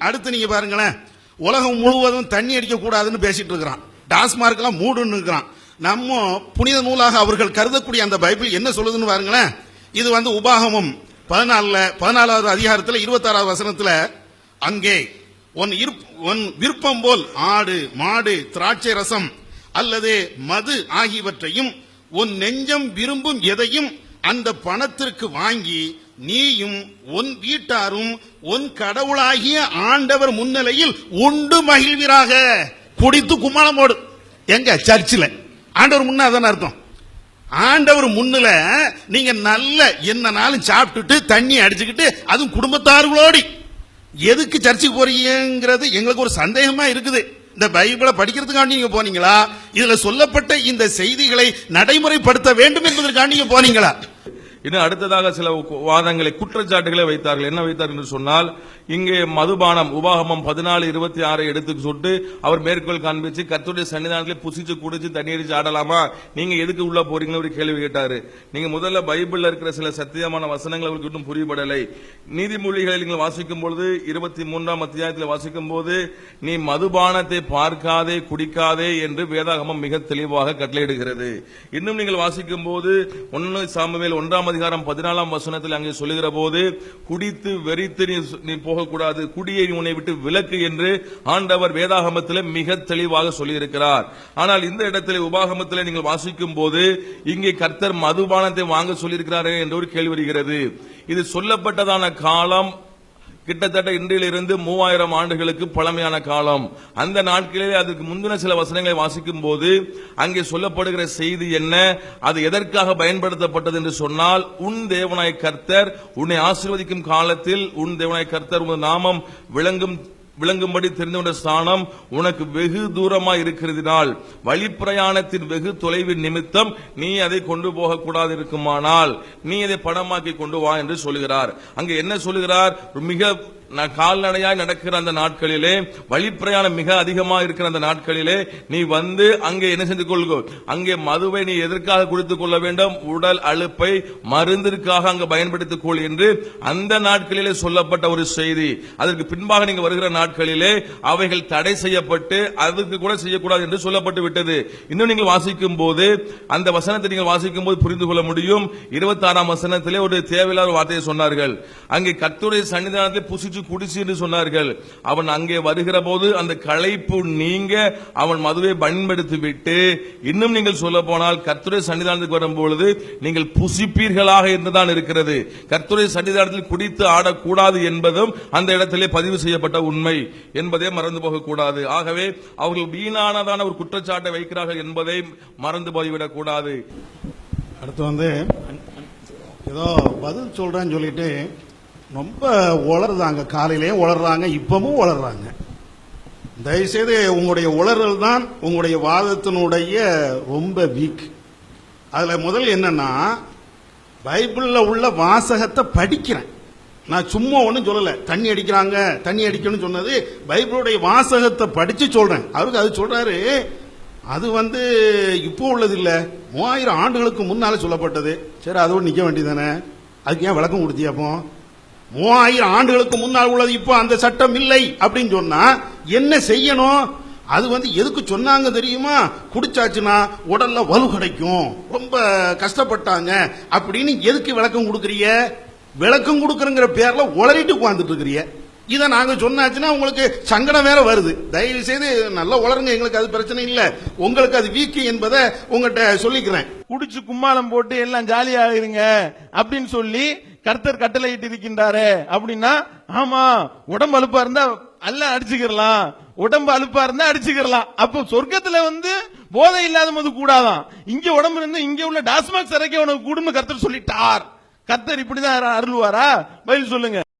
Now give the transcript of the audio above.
அடுத்து நீங்க பாருங்களேன் உலகம் முழுவதும் தண்ணி அடிக்க கூடாதுன்னு பேசிட்டு இருக்கிறான். டாஸ்மார்க் எல்லாம் மூடுன்னு இருக்கிறான். நம்ம புனித நூலாக அவர்கள் கருதக்கூடிய அந்த பைபிள் என்ன சொல்லுதுன்னு பாருங்களேன். இது வந்து உபாகமம் பதினாலுல பதினாலாவது அதிகாரத்துல இருபத்தாறாவது வசனத்துல அங்கே உன் இருப்- உன் விருப்பம் போல் ஆடு மாடு திராட்சை ரசம் அல்லது மது ஆகியவற்றையும் உன் நெஞ்சம் விரும்பும் எதையும் அந்த பணத்திற்கு வாங்கி நீயும் உன் வீட்டாரும் உன் கடவுளாகிய ஆண்டவர் முன்னிலையில் உண்டு மகிழ்வீராக. குடித்து கும்மாளம் போடு. எங்க? சர்ச்சில். ஆண்டவர் முன்ன அதான அர்த்தம். ஆண்டவர் முன்னில நீங்க நல்ல என்ன நாளும் சாப்பிட்டுட்டு தண்ணி அடிச்சுக்கிட்டு அதுவும் குடும்பத்தார்களோடி. எதுக்கு சர்ச்சுக்கு போறீங்கிறது எங்களுக்கு ஒரு சந்தேகமா இருக்குது. இந்த பைபிளை படிக்கிறதுக்காண்டி நீங்க போனீங்களா? இதுல சொல்லப்பட்ட இந்த செய்திகளை நடைமுறைப்படுத்த வேண்டும் என்பதற்காண்டி நீங்க போனீங்களா? இன்னும் அடுத்ததாக சில வாதங்களை குற்றச்சாட்டுகளை வைத்தார்கள். என்ன வைத்தார்கள் என்று சொன்னால் இங்கே மதுபானம் உபாகமம் பதினாலு இருபத்தி ஆறை எடுத்து சுட்டு அவர் மேற்கோள் காண்பிச்சு கத்துடைய சன்னிதானத்தில் புசிச்சு குடிச்சு தண்ணீரிச்சு ஆடலாமா நீங்க எதுக்கு உள்ள போறீங்கன்னு ஒரு கேள்வி கேட்டாரு. நீங்க முதல்ல பைபிள்ல இருக்கிற சில சத்தியமான வசனங்கள் அவருக்கு இன்னும் புரியப்படலை. நீதிமொழிகளை நீங்கள் வாசிக்கும் பொழுது இருபத்தி மூன்றாம் அத்தியாயத்தில் வாசிக்கும் போது நீ மதுபானத்தை பார்க்காதே குடிக்காதே என்று வேதாகமம் மிக தெளிவாக கட்டளையிடுகிறது. இன்னும் நீங்கள் வாசிக்கும் போது ஒன்னு சாமுவேல் ஒன்றாம் அதிகாரம் பதினாலாம் வசனத்தில் அங்கே சொல்லுகிற போது குடித்து வெறித்து நீ போகக்கூடாது. குடியை உன்னை விட்டு விலக்கு என்று ஆண்டவர் வேதாகமத்தில் மிக தெளிவாக சொல்லியிருக்கிறார். ஆனால் இந்த இடத்துல உபாகமத்தில் நீங்கள் வாசிக்கும் போது இங்கே கர்த்தர் மதுபானத்தை வாங்க சொல்லியிருக்கிறாரே என்று ஒரு கேள்வி வருகிறது. இது சொல்லப்பட்டதான காலம் கிட்டத்தட்ட இன்றிலிருந்து மூவாயிரம் ஆண்டுகளுக்கு பழமையான காலம். அந்த நாட்களிலே அதுக்கு முந்தின சில வசனங்களை வாசிக்கும் போது அங்கே சொல்லப்படுகிற செய்தி என்ன? அது எதற்காக பயன்படுத்தப்பட்டது என்று சொன்னால் உன் தேவனாய் கர்த்தர் உன்னை ஆசீர்வதிக்கும் காலத்தில் உன் தேவனாய் கர்த்தர் உன் நாமம் விளங்கும் விளங்கும்படி தெரிந்துகொண்ட ஸ்தானம் உனக்கு வெகு தூரமா இருக்கிறதினால் வழிப்பிரயாணத்தின் வெகு தொலைவின் நிமித்தம் நீ அதை கொண்டு போகக்கூடாது இருக்குமானால் நீ அதை படமாக்கி கொண்டு வா என்று சொல்லுகிறார் அங்கு என்ன சொல்கிறார்? மிக கால்நடையாய் நடக்கிற அந்த நாட்களிலே வழிப்பிரயாணம் மிக அதிகமாக இருக்கிற அந்த நாட்களிலே நீ வந்து அங்கே என்ன செய்து கொள்கோ? அங்கே மதுவை நீ எதற்காக குடித்துக் கொள்ள வேண்டும்? உடல் அழுப்பை மருந்திற்காக அங்கு பயன்படுத்திக் கொள் என்று அந்த நாட்களிலே சொல்லப்பட்ட ஒரு செய்தி. அதற்கு பின்பாக நீங்க வருகிற நாட்களிலே அவைகள் தடை செய்யப்பட்டு அதுக்கு கூட செய்யக்கூடாது என்று சொல்லப்பட்டு விட்டது. இன்னும் நீங்கள் வாசிக்கும் போது அந்த வசனத்தை நீங்கள் வாசிக்கும் போது புரிந்து கொள்ள முடியும். இருபத்தி ஆறாம் வசனத்திலே ஒரு தேவையில்லாத வார்த்தையை சொன்னார்கள். அங்கே கத்துடைய சன்னிதானத்தை புசிச்சு குடிச்சு என்று சொன்னார்கள். அவன் அங்கே வருகிற போது அந்த களைப்பு நீங்க அவன் மதுவை பயன்படுத்தி விட்டு இன்னும் நீங்கள் சொல்ல போனால் கத்துரை சன்னிதானத்துக்கு வரும்பொழுது நீங்கள் புசிப்பீர்களாக என்றுதான் இருக்கிறது. கத்துரை சன்னிதானத்தில் குடித்து ஆடக்கூடாது என்பதும் அந்த இடத்திலே பதிவு செய்யப்பட்ட உண்மை. என்பதே மறந்து போகக்கூடாது. ஆகவே அவர்கள் வீணானதான ஒரு குற்றச்சாட்டை வைக்கிறார்கள் என்பதை மறந்து போய்விடக் கூடாது அடுத்து வந்து ஏதோ பதில் சொல்றேன்னு சொல்லிட்டு ரொம்ப உளறுதாங்க காலையிலேயும் உளறாங்க இப்பவும் உளறாங்க தயவுசெய்து உங்களுடைய உளறல் தான் உங்களுடைய வாதத்தினுடைய ரொம்ப வீக் அதுல முதல் என்னன்னா பைபிளில் உள்ள வாசகத்தை படிக்கிறேன். நான் சும்மா ஒன்றும் சொல்லலை. தண்ணி அடிக்கிறாங்க தண்ணி அடிக்கணும்னு சொன்னது பைபிளுடைய வாசகத்தை படித்து சொல்கிறேன் அவருக்கு அது சொல்கிறாரு அது வந்து இப்போ உள்ளது இல்லை மூவாயிரம் ஆண்டுகளுக்கு முன்னால் சொல்லப்பட்டது. சரி அதோடு நிற்க வேண்டியதானே அதுக்கு ஏன் விளக்கம் கொடுத்தியா அப்போ? மூவாயிரம் ஆண்டுகளுக்கு முன்னால் உள்ளது இப்போ அந்த சட்டம் இல்லை அப்படின்னு சொன்னால் என்ன செய்யணும்? அது வந்து எதுக்கு சொன்னாங்க தெரியுமா? குடிச்சாச்சுன்னா உடல்ல வலு கிடைக்கும். ரொம்ப கஷ்டப்பட்டாங்க அப்படின்னு எதுக்கு விளக்கம் கொடுக்குறீங்க? விளக்கம் கொடுக்கறங்கிற பேர்ல உளறிட்டு உட்காந்துட்டு இருக்கிறீங்க. இதை நாங்க சொன்னாச்சுன்னா உங்களுக்கு சங்கடம் வேற வருது. தயவு செய்து நல்லா உளருங்க எங்களுக்கு அது பிரச்சனை இல்ல. உங்களுக்கு அது வீக்கு என்பதை உங்கள்கிட்ட சொல்லிக்கிறேன். குடிச்சு கும்மாளம் போட்டு எல்லாம் ஜாலியா இருங்க அப்படின்னு சொல்லி கர்த்தர் கட்டளையிட்டு இருக்கின்றாரு அப்படின்னா ஆமா உடம்பு அலுப்பா இருந்தா எல்லாம் அடிச்சுக்கிறலாம். உடம்பு அலுப்பா இருந்தா அடிச்சுக்கிறலாம். அப்போ சொர்க்கத்துல வந்து போதை இல்லாத போது கூடாதான். இங்க உடம்பு இருந்து இங்க உள்ள டாஸ்மாக் சிறைக்கு உனக்கு கூடுன்னு கர்த்தர் சொல்லிட்டார். கத்தர் இப்படிதான் அருள்வாரா? பதில் சொல்லுங்க.